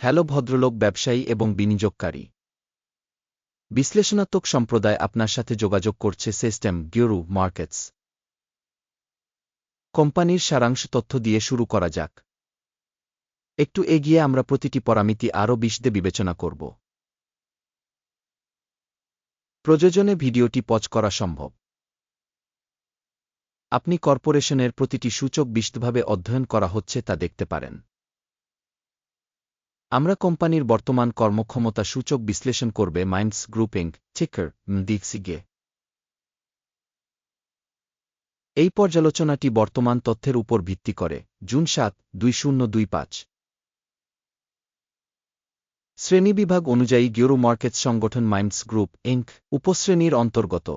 Hello ভদ্রলোক ব্যবসায়ী এবং বিনিয়োগকারী। বিশ্লেষণাত্মক সম্প্রদায় আপনার সাথে যোগাযোগ করছে সিস্টেম গিওরু মার্কেটস। কোম্পানির সারাংশ তথ্য দিয়ে শুরু করা যাক। একটু এগিয়ে আমরা প্রতিটি পরামিতি আরও বিশদে বিবেচনা করব। প্রযোজনে ভিডিওটি পজ করা সম্ভব। আপনি কর্পোরেশনের প্রতিটি সূচক বিশদভাবে অধ্যয়ন করা হচ্ছে তা দেখতে পারেন। আমরা কোম্পানির বর্তমান কর্মক্ষমতা সূচক বিশ্লেষণ করবে মাইন্ডস গ্রুপিং চেকার দিক্সিগে এই পর্যালোচনাটি বর্তমান তথ্যের উপর ভিত্তি করে, জুন সাত, দুই শূন্য দুই পাঁচ। শ্রেণীবিভাগ অনুযায়ী গিওরো মার্কেটস সংগঠন মাইন্ডস গ্রুপ ইঙ্ক উপশ্রেণীর অন্তর্গত।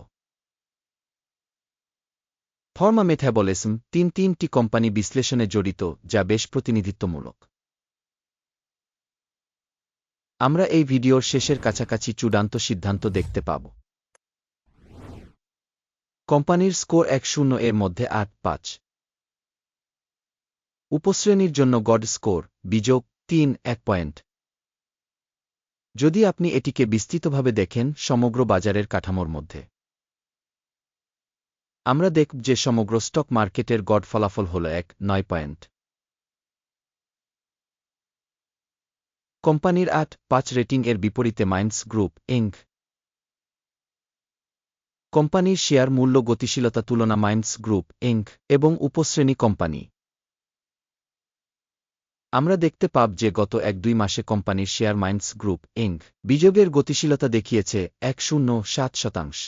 ফর্মা মেথাবলিজম তিন তিনটি কোম্পানি বিশ্লেষণে জড়িত, যা বেশ প্রতিনিধিত্বমূলক। আমরা এই ভিডিওর শেষের কাছাকাছি চূড়ান্ত সিদ্ধান্ত দেখতে পাব। কোম্পানির স্কোর এক শূন্য এর মধ্যে আট পাঁচ। উপশ্রেণীর জন্য গড স্কোর, বিযোগ তিন এক পয়েন্ট। যদি আপনি এটিকে বিস্তৃতভাবে দেখেন, সমগ্র বাজারের কাঠামোর মধ্যে। আমরা দেখব যে সমগ্র স্টক মার্কেটের গড ফলাফল হল এক নয় পয়েন্ট। কোম্পানির আট, পাঁচ রেটিং এর বিপরীতে মাইন্ডস গ্রুপ ইঙ্ক কোম্পানির শেয়ার মূল্য গতিশীলতা তুলনা মাইন্ডস গ্রুপ ইঙ্ক এবং উপশ্রেণী কোম্পানি। আমরা দেখতে পাব যে গত এক দুই মাসে কোম্পানির শেয়ার মাইন্ডস গ্রুপ ইঙ্ক বিযোগের গতিশীলতা দেখিয়েছে এক শূন্য সাত শতাংশ।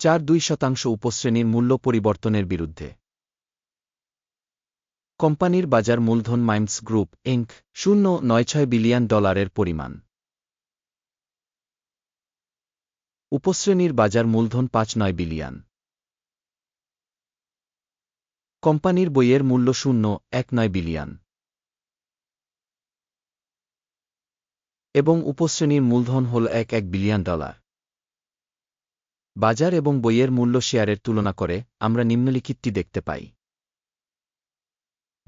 চার দুই শতাংশ উপশ্রেণীর মূল্য পরিবর্তনের বিরুদ্ধে। কোম্পানির বাজার মূলধন মাইন্ডস গ্রুপ ইঙ্ক শূন্য নয় ছয় বিলিয়ন ডলারের পরিমাণ। উপশ্রেণীর বাজার মূলধন পাঁচ নয় বিলিয়ন। কোম্পানির বইয়ের মূল্য শূন্য এক নয় বিলিয়ন। এবং উপশ্রেণীর মূলধন হল এক এক বিলিয়ন ডলার। বাজার এবং বইয়ের মূল্য শেয়ারের তুলনা করে আমরা নিম্নলিখিতটি দেখতে পাই।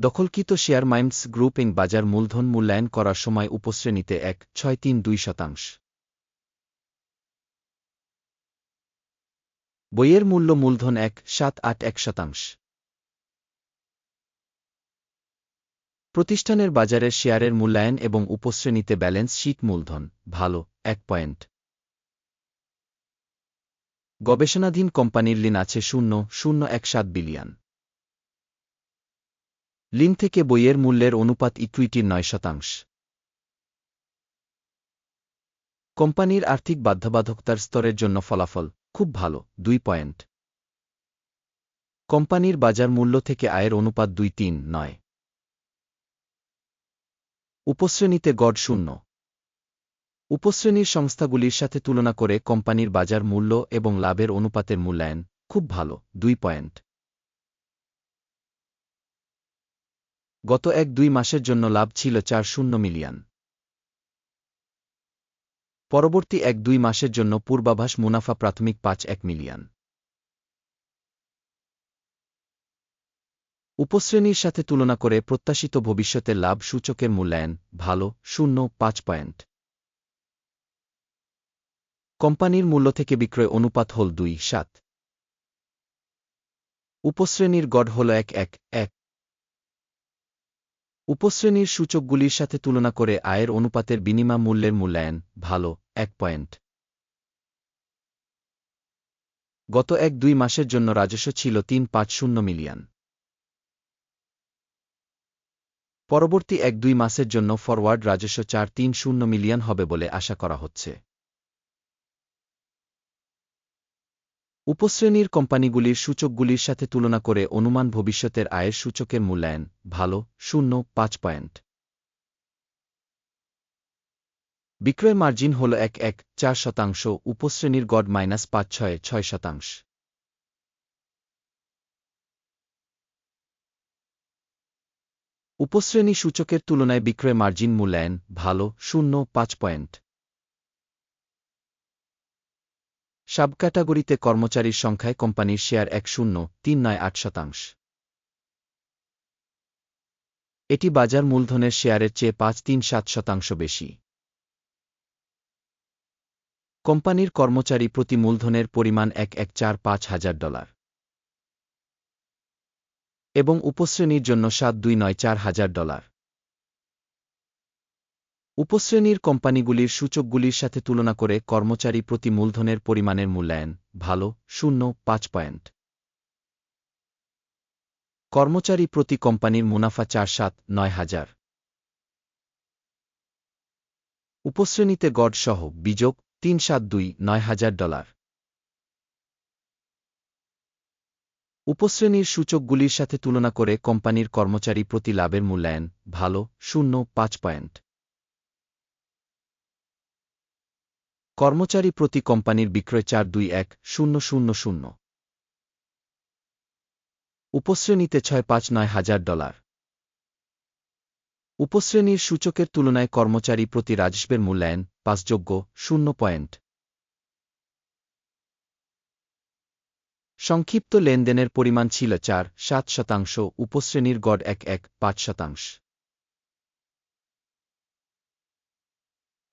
দখলকৃত শেয়ার মাইন্ডস গ্রুপিং বাজার মূলধন মূল্যায়ন করার সময় উপশ্রেণীতে এক, ছয়, তিন, দুই শতাংশ। বইয়ের মূল্য মূলধন এক, সাত, আট, এক শতাংশ। প্রতিষ্ঠানের বাজারের শেয়ারের মূল্যায়ন এবং উপশ্রেণীতে ব্যালেন্স শীট মূলধন, ভালো, এক পয়েন্ট। গবেষণাধীন কোম্পানির লিন আছে শূন্য শূন্য এক সাত বিলিয়ন। লিন থেকে বইয়ের মূল্যের অনুপাত ইকুইটির নয় শতাংশ। কোম্পানির আর্থিক বাধ্যবাধকতার স্তরের জন্য ফলাফল খুব ভালো, দুই পয়েন্ট। কোম্পানির বাজার মূল্য থেকে আয়ের অনুপাত দুই তিন নয়। উপশ্রেণীতে গড় শূন্য। উপশ্রেণীর সংস্থাগুলির সাথে তুলনা করে কোম্পানির বাজার মূল্য এবং লাভের অনুপাতের মূল্যায়ন খুব ভালো, দুই পয়েন্ট। গত এক দুই মাসের জন্য লাভ ছিল চার শূন্য মিলিয়ন। পরবর্তী এক দুই মাসের জন্য পূর্বাভাস মুনাফা প্রাথমিক পাঁচ এক মিলিয়ন। উপশ্রেণীর সাথে তুলনা করে প্রত্যাশিত ভবিষ্যতের লাভ সূচকের মূল্যায়ন ভালো, শূন্য, পাঁচ পয়েন্ট। কোম্পানির মূল্য থেকে বিক্রয় অনুপাত হল দুই সাত। উপশ্রেণীর গড় হল এক এক এক উপশ্রেণীর সূচকগুলির সাথে তুলনা করে আয়ের অনুপাতের বিনিময় মূল্যের মূল্যায়ন, ভালো, এক পয়েন্ট। গত এক দুই মাসের জন্য রাজস্ব ছিল তিন পাঁচ শূন্য মিলিয়ন। পরবর্তী এক দুই মাসের জন্য ফরওয়ার্ড রাজস্ব চার তিন শূন্য মিলিয়ন হবে বলে আশা করা হচ্ছে। উপশ্রেণীর কোম্পানিগুলির সূচকগুলির সাথে তুলনা করে অনুমান ভবিষ্যতের আয়ের সূচকের মূল্যায়ন, ভালো, শূন্য, পাঁচ পয়েন্ট। বিক্রয় মার্জিন হল এক এক চার শতাংশ, উপশ্রেণীর গড মাইনাস পাঁচ ছয় ছয় শতাংশ। উপশ্রেণী সূচকের তুলনায় বিক্রয় মার্জিন মূল্যায়ন, ভালো, শূন্য, পাঁচ পয়েন্ট। সাব ক্যাটাগরিতে কর্মচারীর সংখ্যায় কোম্পানির শেয়ার এক শূন্য, তিন নয় আট শতাংশ। এটি বাজার মূলধনের শেয়ারের চেয়ে পাঁচ, তিন, সাত শতাংশ বেশি। কোম্পানির কর্মচারী প্রতি মূলধনের পরিমাণ এক এক, চার, পাঁচ হাজার ডলার। এবং উপশ্রেণীর জন্য সাত, দুই, নয়, চার হাজার ডলার। উপশ্রেণীর কোম্পানিগুলির সূচকগুলির সাথে তুলনা করে কর্মচারী প্রতি মূলধনের পরিমাণের মূল্যায়ন ভালো, শূন্য, পাঁচ পয়েন্ট। কর্মচারী প্রতি কোম্পানির মুনাফা চার, সাত, নয় হাজার। উপশ্রেণীতে গড় সহ বিযোগ তিন, সাত, দুই, নয় হাজার ডলার। উপশ্রেণীর সূচকগুলির সাথে তুলনা করে কোম্পানির কর্মচারী প্রতি লাভের মূল্যায়ন ভালো, শূন্য, পাঁচ পয়েন্ট। কর্মচারী প্রতি কোম্পানির বিক্রয় চার দুই এক শূন্য শূন্য শূন্য। উপশ্রেণীতে ছয় পাঁচ নয় হাজার ডলার। উপশ্রেণীর সূচকের তুলনায় কর্মচারী প্রতি রাজস্বের মূল্যায়ন পাঁচযোগ্য শূন্য পয়েন্ট। সংক্ষিপ্ত লেনদেনের পরিমাণ ছিল চার সাত শতাংশ, উপশ্রেণীর গড় এক এক পাঁচ শতাংশ।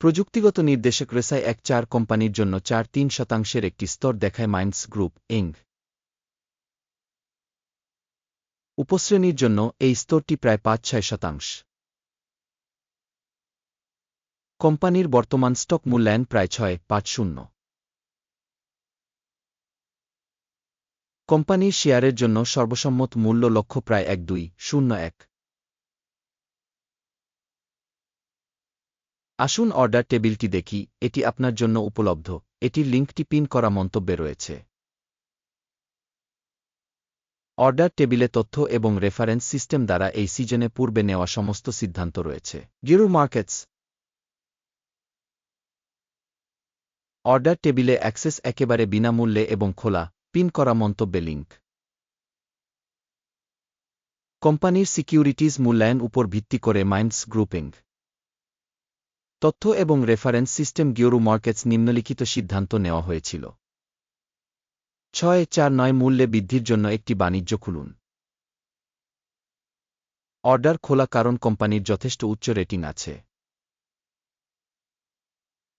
প্রযুক্তিগত নির্দেশক রেসায় এক চার কোম্পানির জন্য চার তিন শতাংশের একটি স্তর দেখায় মাইন্ডস গ্রুপ, ইং। উপশ্রেণীর জন্য এই স্তরটি প্রায় পাঁচ ছয় শতাংশ। কোম্পানির বর্তমান স্টক মূল্যায়ন প্রায় ছয়, পাঁচ শূন্য। কোম্পানির শেয়ারের জন্য সর্বসম্মত মূল্য লক্ষ্য প্রায় এক দুই, শূন্য এক। আসুন অর্ডার টেবিলটি দেখি, এটি আপনার জন্য উপলব্ধ। এটির লিঙ্কটি পিন করা মন্তব্যে রয়েছে। অর্ডার টেবিলে তথ্য এবং রেফারেন্স সিস্টেম দ্বারা এই সিজনে পূর্বে নেওয়া সমস্ত সিদ্ধান্ত রয়েছে। গিরু মার্কেটস অর্ডার টেবিলে অ্যাক্সেস একেবারে বিনামূল্যে এবং খোলা পিন করা মন্তব্যে লিঙ্ক কোম্পানির সিকিউরিটিজ মূল্যায়ন উপর ভিত্তি করে মাইন্ডস গ্রুপিং তথ্য এবং রেফারেন্স সিস্টেম গিওরু মার্কেটস নিম্নলিখিত সিদ্ধান্ত নেওয়া হয়েছিল। ছয় চার নয় মূল্যে বৃদ্ধির জন্য একটি বাণিজ্য খুলুন। অর্ডার খোলা কারণ কোম্পানির যথেষ্ট উচ্চ রেটিং আছে।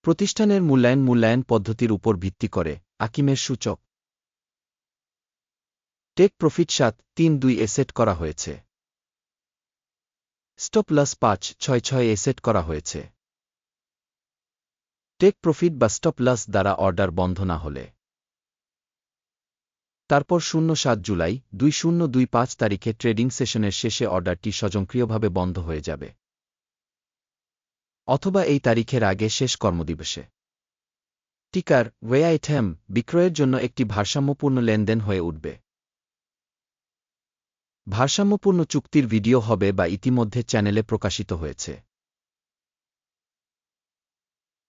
প্রতিষ্ঠানের মূল্যায়ন মূল্যায়ন পদ্ধতির উপর ভিত্তি করে, আকিমের সূচক। টেক প্রফিট সাত, তিন দুই এ সেট করা হয়েছে। স্টপ লস পাঁচ, ছয় ছয় এ সেট করা হয়েছে। টেক প্রফিট বা স্টপ লস দ্বারা অর্ডার বন্ধ না হলে। তারপর শূন্য সাত জুলাই, দুই শূন্য দুই পাঁচ তারিখে ট্রেডিং সেশনের শেষে অর্ডারটি স্বয়ংক্রিয়ভাবে বন্ধ হয়ে যাবে। অথবা এই তারিখের আগে শেষ কর্মদিবসে। টিকার, ওয়ে বিক্রয়ের জন্য একটি ভারসাম্যপূর্ণ লেনদেন হয়ে উঠবে। ভারসাম্যপূর্ণ চুক্তির ভিডিও হবে বা ইতিমধ্যে চ্যানেলে প্রকাশিত হয়েছে।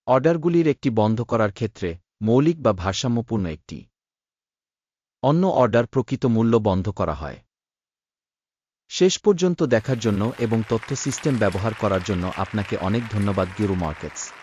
অর্ডারগুলির একটি বন্ধ করার ক্ষেত্রে মৌলিক বা ভারসাম্যপূর্ণ একটি। অন্য অর্ডার প্রকৃত মূল্য বন্ধ করা হয়। শেষ পর্যন্ত দেখার জন্য এবং তথ্য সিস্টেম ব্যবহার করার জন্য আপনাকে অনেক ধন্যবাদ, গিরু মার্কেটস।